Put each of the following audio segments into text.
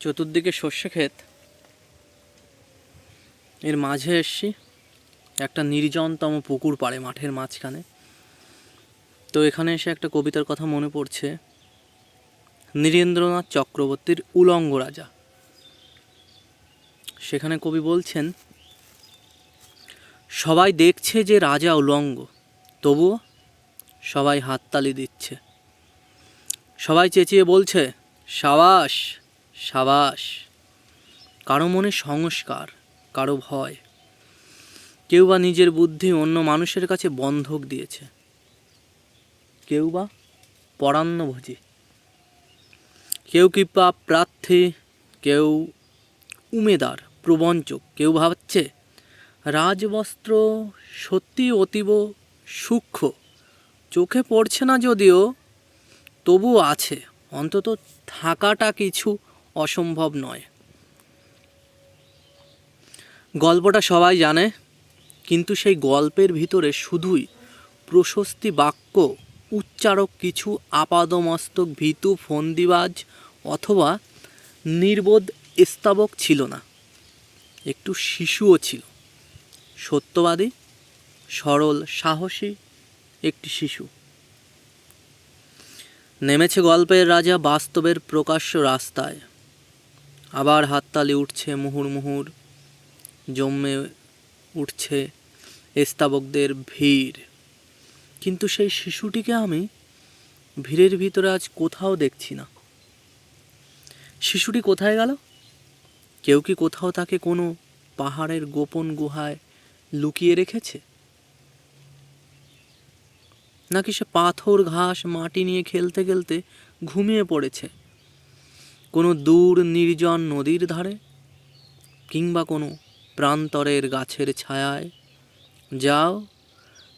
চতুর্দিকে সর্ষে ক্ষেত। এর মাঝে এসছি। একটা নির্জনতম পুকুর পাড়ে, মাঠের মাঝখানে। তো এখানে এসে একটা কবিতার কথা মনে পড়ছে। নীরেন্দ্রনাথ চক্রবর্তীর উলঙ্গ রাজা। সেখানে কবি বলছেন, সবাই দেখছে যে রাজা উলঙ্গ, তবুও সবাই হাততালি দিচ্ছে। সবাই চেঁচিয়ে বলছে, সাবাস সাবাস। কারও মনে সংস্কার, কারও ভয়। কেউ বা নিজের বুদ্ধি অন্য মানুষের কাছে বন্ধক দিয়েছে। কেউ বা পরান্নভোজী। কেউ কৃপা প্রার্থী, কেউ উমেদার, প্রবঞ্চক। কেউ ভাবছে, রাজবস্ত্র সত্যি অতীব সূক্ষ্ম। চোখে পড়ছে না যদিও তবু আছে। অন্তত থাকাটা কিছু অসম্ভব নয়। গল্পটা সবাই জানে, কিন্তু সেই গল্পের ভিতরে শুধুই প্রশস্তি বাক্য, উচ্চারক কিছু আপাদমস্তক, ভীতু, ফন্দিবাজ অথবা নির্বোধ স্তাবক ছিল না। একটু শিশুও ছিল। সত্যবাদী, সরল, সাহসী একটি শিশু। নেমেছে গল্পের রাজা বাস্তবের প্রকাশ্য রাস্তায়। আবার হাততালি উঠছে মুহুর মুহুর, জমে উঠছে স্তাবকদের ভিড়। কিন্তু সেই শিশুটিকে আমি ভিড়ের ভিতরে আজ কোথাও দেখছি না। শিশুটি কোথায় গেল? কেউ কি কোথাও তাকে কোনো পাহাড়ের গোপন গুহায় লুকিয়ে রেখেছে? নাকি সে পাথর, ঘাস, মাটি নিয়ে খেলতে খেলতে ঘুমিয়ে পড়েছে? কোনো দূর নির্জন নদীর ধারে কিংবা কোনো প্রান্তরের গাছের ছায়ায়। যাও,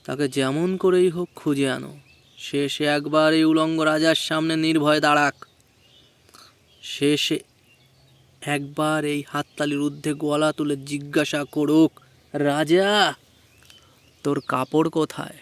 তাকে যেমন করেই হোক খুঁজে আনো। সে একবার এই উলঙ্গ রাজার সামনে নির্ভয়ে দাঁড়াক। সে একবার এই হাততালির ঊর্ধ্বে গলা তুলে জিজ্ঞাসা করুক, রাজা, তোর কাপড় কোথায়?